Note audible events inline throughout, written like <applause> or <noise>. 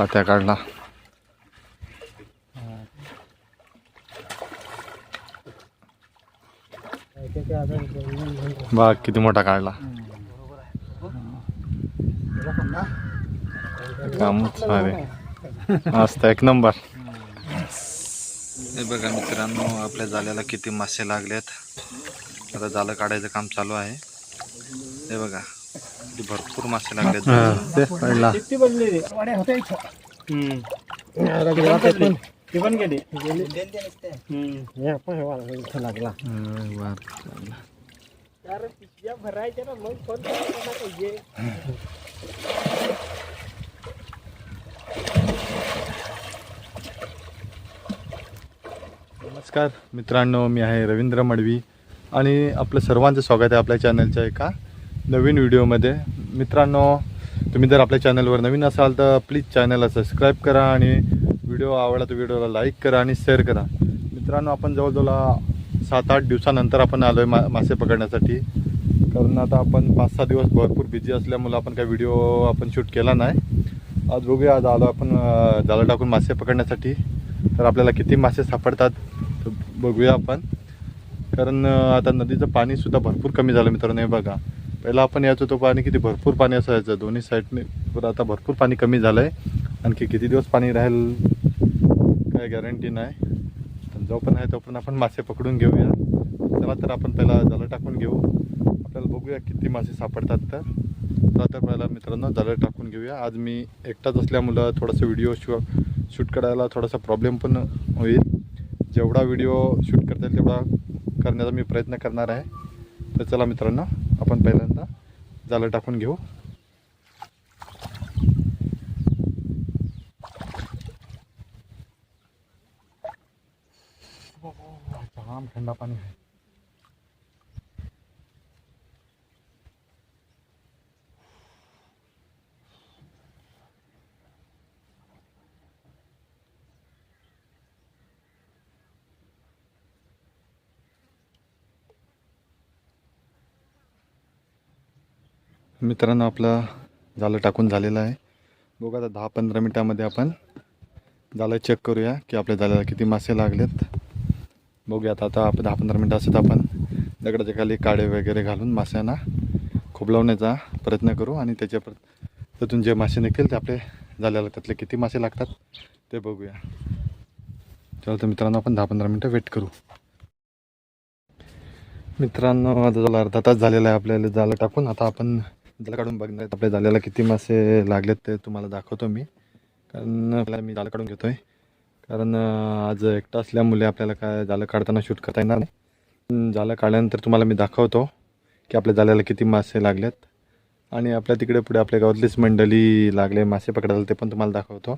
पात्या काढला बघ किती मोठा काढला. कामच भारी मस्त एक नंबर. हे बघा मित्रांनो आपल्या जाल्याला किती मासे लागलेत. आता जालं काढायचं काम चालू आहे. हे बघा. किती भरपूर मासे पडला. लागला. भरायच्या ना मग कोण पाहिजे नमस्कार मित्रांनो मी आहे रवींद्र मडवी आणि आपलं सर्वांचं स्वागत आहे आपल्या चॅनलच्या एका नवीन व्हिडिओमध्ये. मित्रांनो तुम्ही जर आपल्या चॅनलवर नवीन असाल तर प्लीज चॅनलला सबस्क्राईब करा आणि व्हिडिओ आवडला तर व्हिडिओला लाईक करा आणि शेअर करा. मित्रांनो आपण जवळजवळ सात आठ दिवसानंतर आपण आलो आहे मा मासे पकडण्यासाठी. कारण आता आपण पाच सहा दिवस भरपूर बिझी असल्यामुळं आपण काही व्हिडिओ आपण शूट केला नाही. आज बघूया आज आलो आपण जाळं टाकून मासे पकडण्यासाठी. तर आपल्याला किती मासे सापडतात बघूया आपण. कारण आता नदीचं पाणीसुद्धा भरपूर कमी झालं मित्रांनो हे बघा. पहिला आपण यायचो तो पाणी किती भरपूर पाणी असायचं दोन्ही साईडने पण आता भरपूर पाणी कमी झालं आहे आणखी किती दिवस पाणी राहील काय गॅरंटी नाही. पण जो पण आहे तो पण आपण मासे पकडून घेऊया. चला तर आपण पहिला जाळं टाकून घेऊ. आपल्याला बघूया किती मासे सापडतात तर. चला तर पहिला मित्रांनो जाळं टाकून घेऊया. आज मी एकटाच असल्यामुळं थोडंसं व्हिडिओ शू शूट करायला थोडासा प्रॉब्लेम पण होईल. जेवढा व्हिडिओ शूट करता येईल तेवढा करण्याचा मी प्रयत्न करणार आहे. तर चला मित्रांनो. आपण पहिल्यांदा जाळं टाकून घेऊ. जाम थंडा पाणी आहे. मित्रांनो आपलं जालं टाकून झालेलं आहे. बघू आता दहा पंधरा मिनटामध्ये आपण झालं चेक करूया की आपल्या झाल्याला किती मासे लागलेत. बघूया आता आता आपण दहा पंधरा मिनटं असत आपण दगडाच्या खाली काडे वगैरे घालून माश्यांना खोबलवण्याचा प्रयत्न करू आणि त्याच्या पर त्यातून जे मासे निघतील ते आपले झाल्याला त्यातले किती मासे लागतात ते बघूया. चला तर मित्रांनो आपण दहा पंधरा मिनटं वेट करू. मित्रांनो आता झाला अर्धा तास झालेला आहे आपल्याला जाळं टाकून. आता आपण जाल काढून बघणार आहेत. आपल्या जाळ्याला किती मासे लागलेत ते तुम्हाला दाखवतो मी. कारण आपल्याला मी जाळं काढून घेतो आहे कारण आज एकटा असल्यामुळे आपल्याला काय जालं काढताना शूट करता येणार नाही. जालं काढल्यानंतर तुम्हाला मी दाखवतो की आपल्या जाल्याला किती मासे लागलेत. आणि आपल्या तिकडे पुढे आपल्या गावातलीच मंडळी लागले मासे पकडायला ते पण तुम्हाला दाखवतो.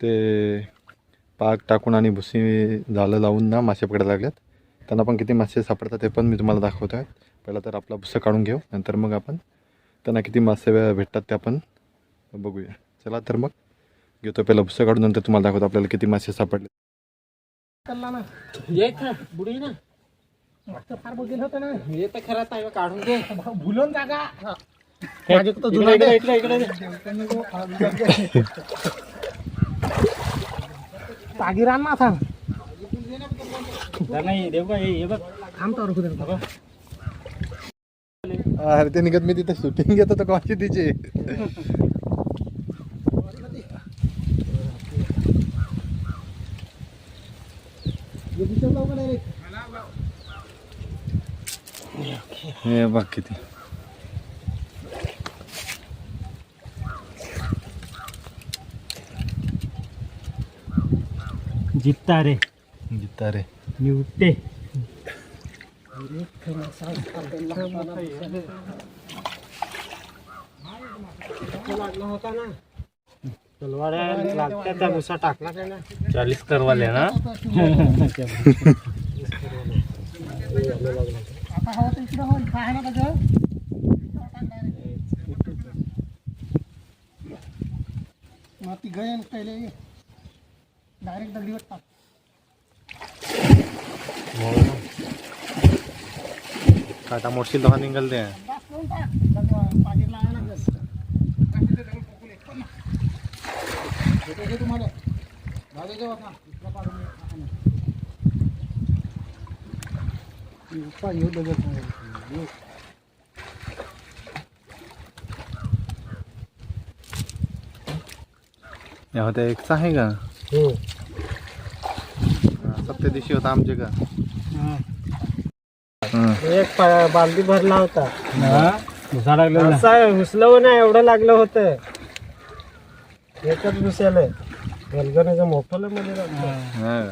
ते पाक टाकून आणि भुसी जाळं लावून ना मासे पकडायला लागलेत. त्यांना पण किती मासे सापडतात ते पण मी तुम्हाला दाखवतो आहे पहिला तर आपला भुस्सा काढून घेऊ नंतर मग आपण त्यांना किती मासे भेटतात ते आपण बघूया. चला तर मग घेतो पहिला भुस्सा काढून नंतर तुम्हाला दाखवतो आपल्याला किती मासे सापडले. हे काढून दे भुलून जागा. तागिरान ना सांग नाही देव का हे बघ. थांबतो अरे ते निघत मी तिथे शूटिंग घेत होतो कॉची तिची हे बघ किती. जित्ता रे. जिता रे. निवटे लागला होता ना तलवाड्या लागत्या त्या भुसा टाकला काय ना चालीस करवाले ना माती गयन पहिले डायरेक्ट दगडीवर टाक काटा मोडशील तेव्हा निघाल ते बस लावून टाक दगड पाठीला आहे ना गं. तुम्हाला दादाच्या वाटा इथला पाडून येऊ बघत नाही या होत्या एकचा आहे का हो सप्त्या दिवशी होता आमचे का. एक पा- बालदी भरला होता. घुसा लागलेला. असं घुसलं नाही एवढं लागलं होतं. एकच घुसेल गलगण्याचं मोठं लयमध्ये लागलं. हा.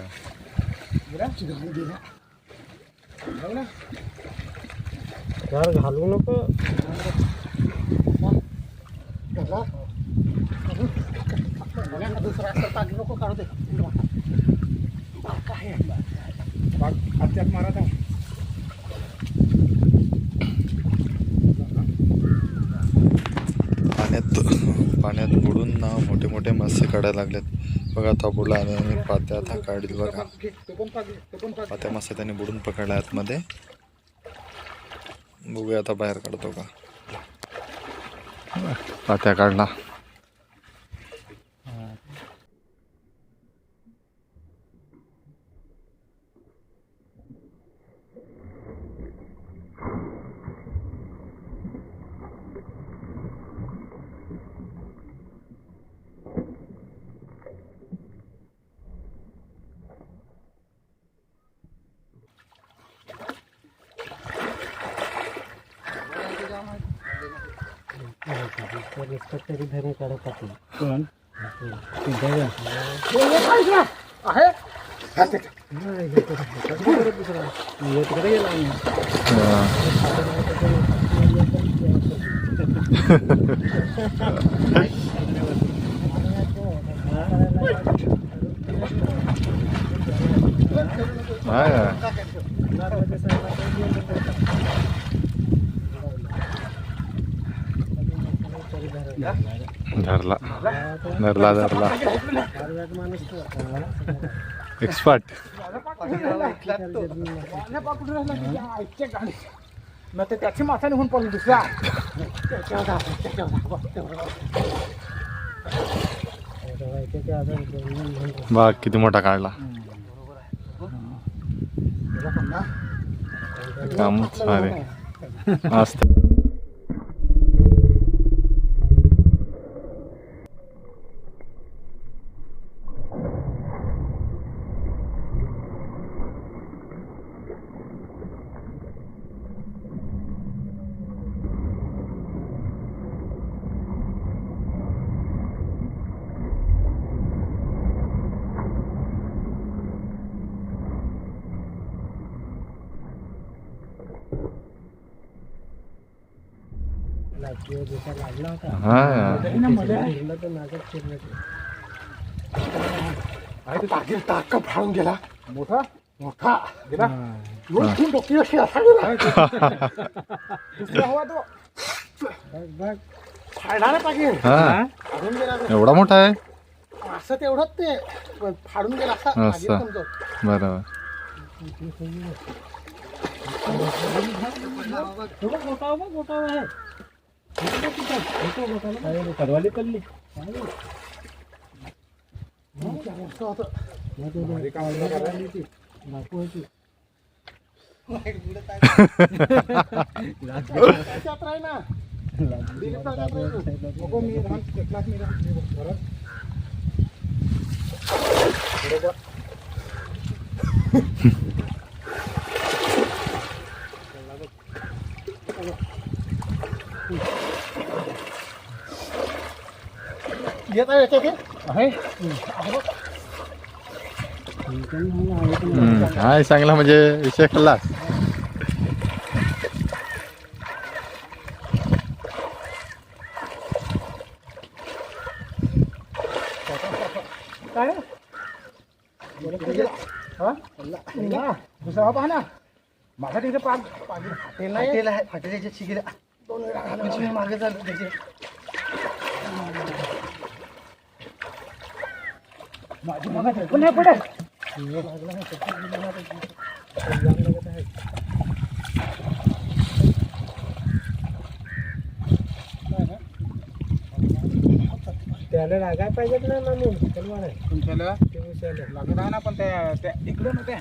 घर घालू नको दुसरा नको काढू दे मारा पाण्यात पाण्यात बुडून ना मोठे मोठे मासे काढायला लागलेत. बघा आता बुडला आणि आणि पात्या आता काढील बघा. पात्या मासे त्याने बुडून पकडला आतमध्ये. बघूया आता बाहेर काढतो का. पात्या काढला. तरी धरून काढत होती कोण आहे हा का? धरला. धरला धरला. एक्सपर्ट ते त्याची माथा निघून पडली दुसरा बघ किती मोठा काढला. कामच भारी मस्त. लागला होता टाकी फाळून गेला. मोठा? मोठा. गेला. दोन डोकी अशी असा गेला. दुसरा हवा तो. फाडणार फाडून गेला. एवढा मोठा आहे? असं तेवढंच ते. फाडून गेला असा. बरोबर. करवाली <laughs> पडली <laughs> hm असं होतं. बापू होती. त्याच्यात राही ना. दिलीप दादात राही तू. नको मी राहून एकलाच मी राहून मी घरात. बरोबर. येत आहे याच्यात हे? आहे? हम्म. हा चांगला म्हणजे विषय खाल्ला. काय? हा? ना, दुसरा पहा ना. माझा तिथे पाच फाटेल नाही फाटेल शिगिरा दोन वेळा मागे झालं त्याचे? माझी मग फेकून नाही पडेल त्याला लागाय पाहिजेत ना म्हणून तलवार आहे तुमच्याला ते विषयाला. लागत आहे ना पण त्या त्या इकडे नव्हत्या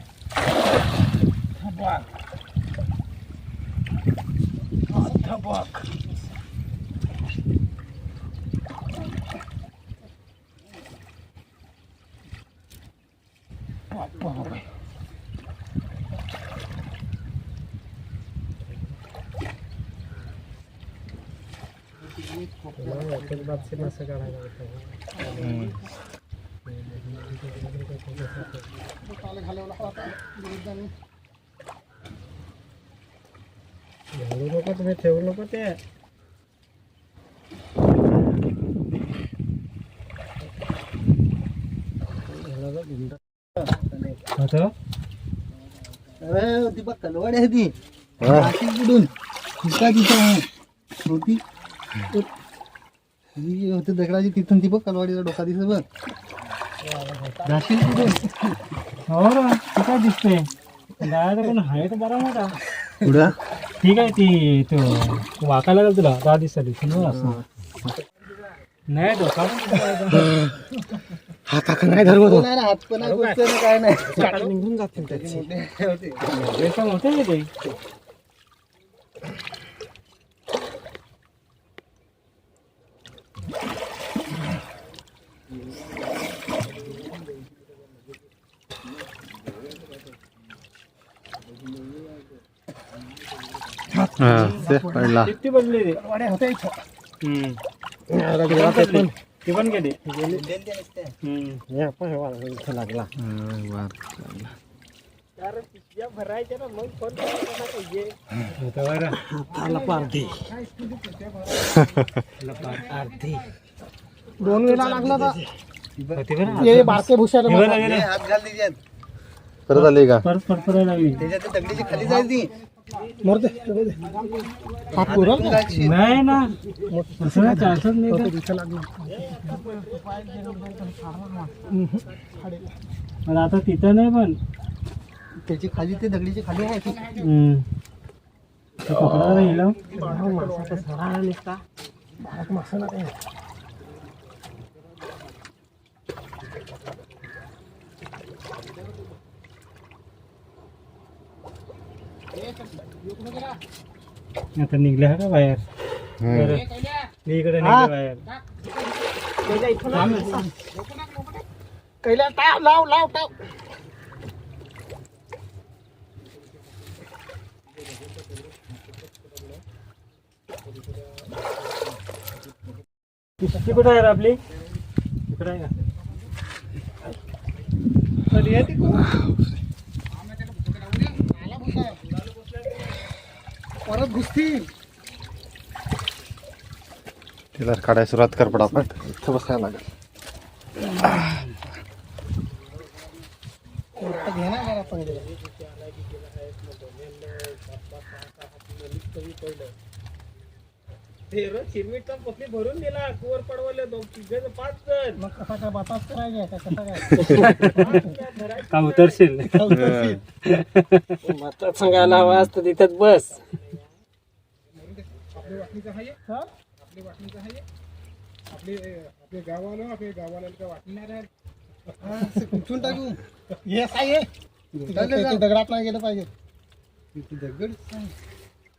थबाक. हा, थबाक. बाप्पा बाप्पा. हा, एकच बाबतीत असं काढायला लागतं. घालू नको तुम्ही ठेवू नको ते आता अरे ती बघ कलवाड आहे ती. नाशिक बुडून तिथं तिथं होती ही होती दगडाची तिथून ती बघ कलवाडीचा डोका दिसत बघ. जाशील कुठून हो रा ती काय दिसते गायचा पण आहे तर बरा मोठा. पुढं ठीक आहे ती तो वाकायला लागेल तुला. दहा दिवसाली सुनो असं नाही डोका पण <laughs> कुठं आहे हाता नाही धरवतो नाही हात पण नाही कुठचं नाही, काय नाही काटा निघून जातील त्याची आता? रेषा मोठे आहे ते हा ते पडला किती बदली ते वाड्या होत्या इथं हम्म. ती पण बदली. ती पण गेली. हे हे लागला अं, वार. होता बरं. अर्धी दोन वेळा लागला तर. हे बारके भुशाला हे परत आली का परत फडफडायला लागली त्याच्यात दगडीची खाली ती मरते? नाही ना पण आता तिथं नाही पण त्याची खाली ते दगडीची खाली आहे पकडायला गेलो सडा निघता. काय? आता निघले हा का बाहेर? बरं. मी इकडे निघले बाहेर. कैला टाव लाव लाव टाव कुठं आहे रे आपली इकडे आहे का? तिला काढायला सुरुवात कर पटापट. इथं बसायला लागेल. भरून दिला. कुवर पडवले दोन तिघ पाच जण. मग कसा काय करायचे का कसा काय? का उतरशील? माता सांगायला हवा असतं तिथेच बस. आपली आपले गावाला आपले गावाला का वाटणार आहे कुठून टाकू। हे काय आहे दगडात नाही गेलं पाहिजे किती दगड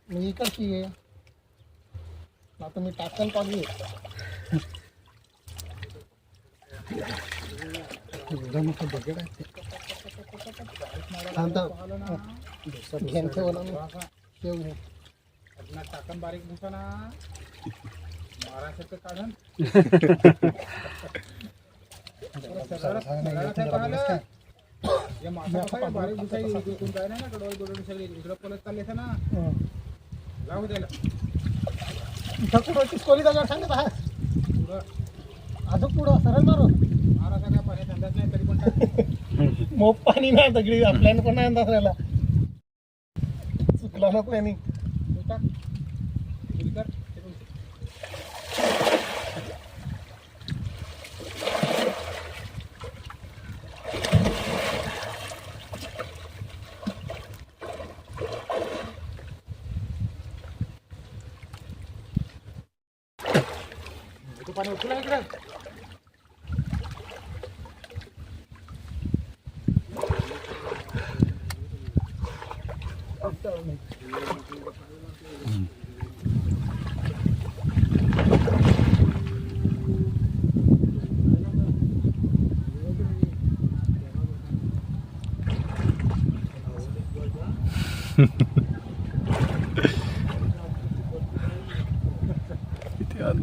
मी इकडची आहे आता मी टाकल पाहिजे एवढा मोठा दगड आहे थांब थांब घेऊन ठेवला मी। ठेव टाकन बारीक भुसा ना. महाराष्ट्राचं <laughs> आहे, बारीक भुसा इकडून नाही ना कडवळ सगळे इकडं पलत चालले ना. लावू इथं कुठं दगड सांगत आहे पुढं. अजून पुढं. सरळ मारो महाराष्ट्र काय? पाण्यात अंदाज नाही तरी पण. मोप पाणी नाही दगडी आपल्याला पण नाही अंदाज राहिला. चुकला ना पाणी तू टाक पुढे कर. तिकडून. तू पाणी उचलू इकडं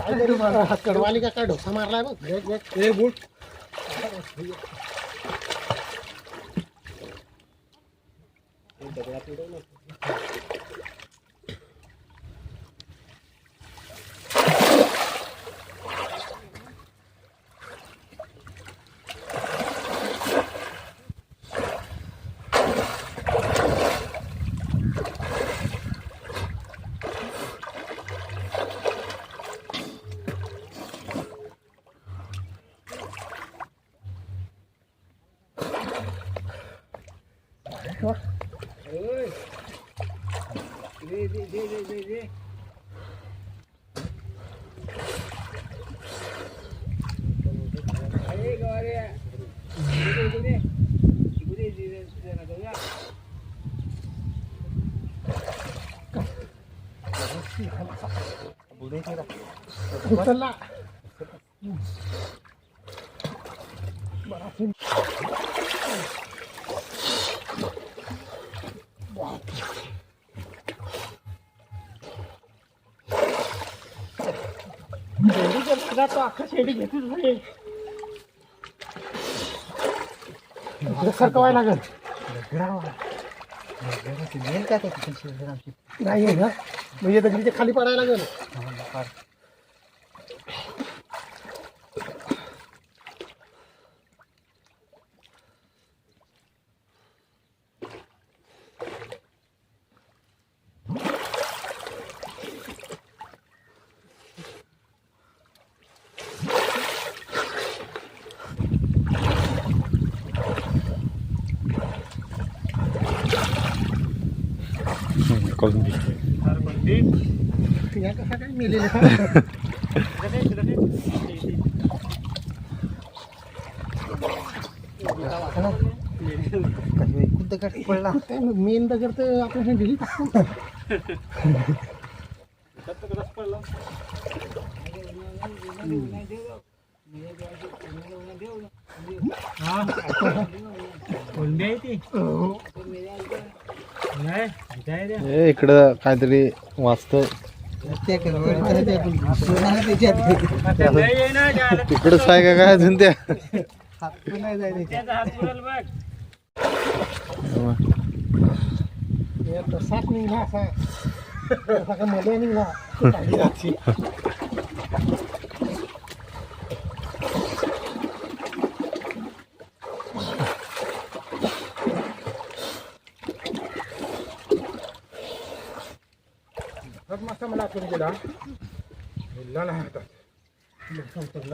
हा कडवाली का काय ढोसा मारलाय बघ. बघ, बघ. ए बूट đi đi đi đi đi Ahí, cabrón. Escúchame. Hãy subscribe cho kênh Ghiền Mì Gõ Để không bỏ lỡ những video hấp dẫn पण शेजार आमची नाही आहे ना म्हणजे दगडीच्या खाली पडायला लागेल करून काय पडला मेन दगड तर आपण दिली कोणती आहे ती? नाही. हे इकडं काहीतरी वाचतं त्या तिकडंच आहे का काय अजून त्या. हात पण नाही जायचं त्याचा हात